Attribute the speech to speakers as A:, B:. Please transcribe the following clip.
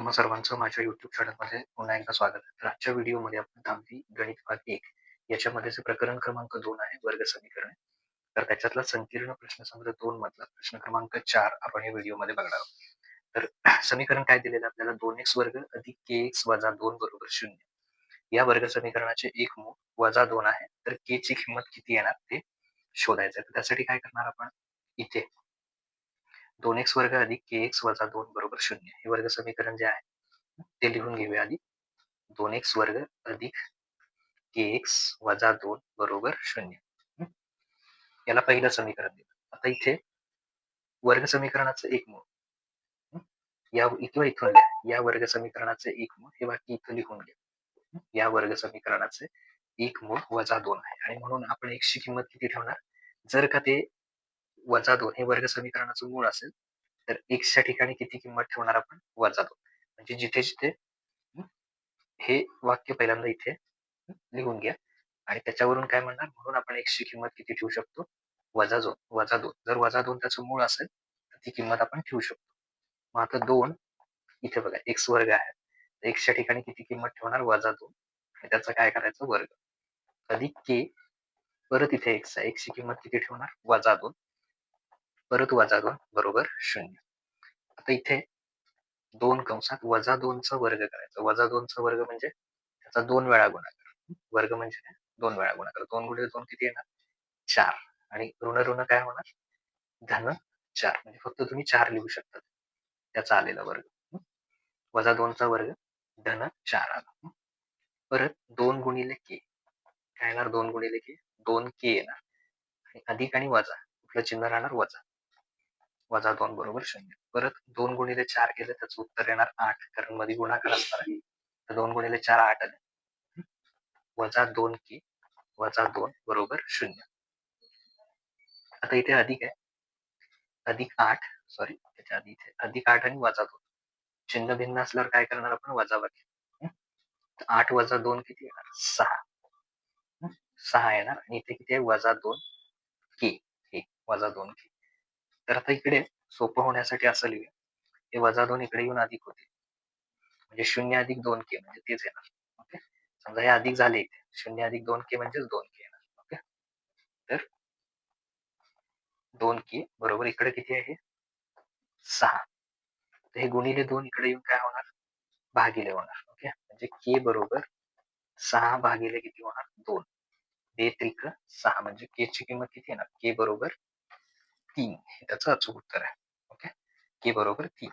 A: तुम्हा सर्वांचं माझ्या युट्यूब चॅनलमध्ये पुन्हा एकदा स्वागत. आहे तर आजच्या व्हिडिओमध्ये आपण दहावी गणित भाग एक. याच्यामध्ये जे प्रकरण क्रमांक दोन आहे वर्ग समीकरण. तर त्याच्यातला संकीर्ण प्रश्न प्रश्नसंग्रह दोन मधला प्रश्न क्रमांक चार आपण या व्हिडिओमध्ये बघणार आहोत. तर समीकरण काय दिलेलं आपल्याला? दोन एक्स वर्ग अधिक के एक्स वजा दोन बरोबर शून्य. या वर्ग समीकरणाचे एक मूळ वजा दोन आहे. तर के ची किंमत किती येणार ते शोधायचं आहे. तर त्यासाठी काय करणार आपण? इथे दोन एक्स वर्ग अधिक के एक्स वजा दोन बरोबर शून्य. हे वर्ग समीकरण जे आहे ते लिहून घेऊया आधी. दोन एक्स वर्ग अधिक के एक्स वजा दोन बरोबर शून्य. याला पहिलं समीकरण दिलं. आता इथे वर्ग समीकरणाचं एक मूळ या किंवा इथून घ्या. या वर्ग समीकरणाचे एक मूळ हे बाकी इथं लिहून घ्या. या वर्ग समीकरणाचे एक मूळ वजा दोन आहे. आणि म्हणून आपण एक्सची किंमत किती ठेवणार? जर का ते वजा दोन हे वर्ग समीकरणाचं मूळ असेल तर एक्सच्या ठिकाणी किती किंमत ठेवणार आपण? वजा दोन. म्हणजे जिथे जिथे हे वाक्य पहिल्यांदा इथे लिहून घ्या. आणि त्याच्यावरून काय म्हणणार? म्हणून आपण एक्सची किंमत किती ठेवू शकतो? वजा दोन वजा दोन. जर वजा दोन त्याचं मूळ असेल तर ती किंमत आपण ठेवू शकतो. मग आता दोन इथे बघा एक्स वर्ग आहे. एक्सच्या ठिकाणी किती किंमत ठेवणार? वजा दोन. आणि त्याचं काय करायचं? वर्ग. अधिक के परत इथे एक्स आहे. एक्सची किंमत किती ठेवणार? वजा दोन. परत वजा दोन बरोबर? शून्य. आता इथे दोन कंसात वजा दोनचा वर्ग करायचा. वजा दोनचा वर्ग म्हणजे त्याचा दोन वेळा गुणाकार. वर्ग म्हणजे दोन वेळा गुणाकार. दोन गुणिले दोन किती येणार? चार. आणि ऋण ऋण काय होणार? धन चार. म्हणजे फक्त तुम्ही चार लिहू शकता. त्याचा आलेला वर्ग. वजा दोनचा वर्ग धन चार आला. परत दोन गुणिले के. काय येणार? दोन गुणिले के. दोन के येणार. आणि अधिक आणि वजा. कुठलं चिन्ह राहणार? वजा. वजा दोन बरोबर शून्य. परत दोन गुणिले चार केले त्याचं उत्तर येणार आठ. कारण मध्ये गुणाकार असणार आहे. तर दोन गुणिले चार आठ आले. वजा दोन की वजा दोन बरोबर शून्य. आता इथे अधिक आहे. अधिक आठ सॉरी त्याच्या आधी इथे. अधिक आठ आणि वजा दोन. चिन्ह भिन्न असल्यावर काय करणार आपण? वजा बाकी आठ वजा दोन किती येणार? सहा. सहा येणार. आणि इथे किती आहे? वजा दोन के. वजा दोन के. तर आता इकडे सोपं होण्यासाठी असं लिहूया. हे वजा दोन इकडे येऊन अधिक होते. म्हणजे शून्य अधिक दोन के म्हणजे तेच येणार. ओके? समजा हे अधिक झाले इथे. शून्य अधिक दोन के म्हणजेच दोन के येणार. ओके? तर दोन के बरोबर इकडे किती आहे? सहा. तर हे गुणिले दोन इकडे येऊन काय होणार? भागिले होणार. ओके? म्हणजे के बरोबर सहा भागिले किती होणार? दोन. बे त्रिक सहा. म्हणजे के ची किंमत किती येणार? के बरोबर तीन हे त्याचं अचूक उत्तर आहे. ओके? के बरोबर तीन.